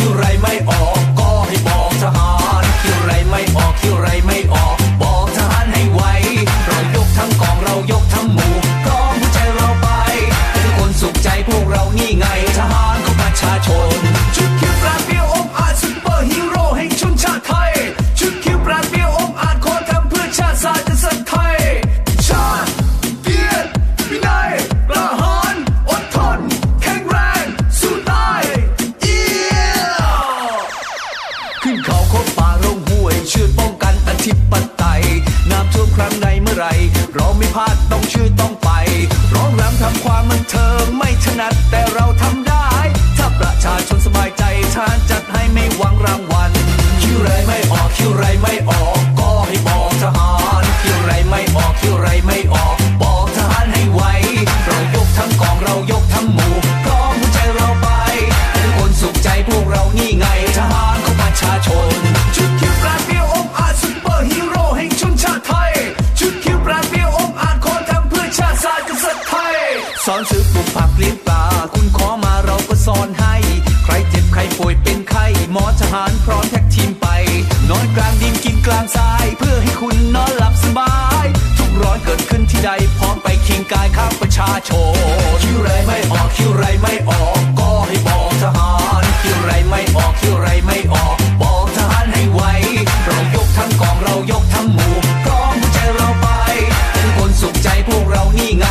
คิวไรไม่ออก ชื่อต้องไปร้องรำทำความมันเธอไม่ถนัดแต่เราทำได้ อนซื้อปลูกผักเลี้ยงปลาคุณขอมาเราก็สอนให้ ใครเจ็บใครป่วยเป็นไข้หมอทหารพร้อมแท็กทีมไป นอนกลางดินกินกลางทราย เพื่อให้คุณนอนหลับสบาย ทุกร้อนเกิดขึ้นที่ใดพร้อมไปคียงกายข้าประชาชนคิวไรไม่ออกคิวไรไม่ออก ก็ให้บอกทหารคิวไรไม่ออกคิวไรไม่ออก บอกทหารให้ไวเรายกทั้งกองเรายกทั้งหมู่พร้อมใจเราไปให้ทุกคนสุขใจพวกเรานี่ไง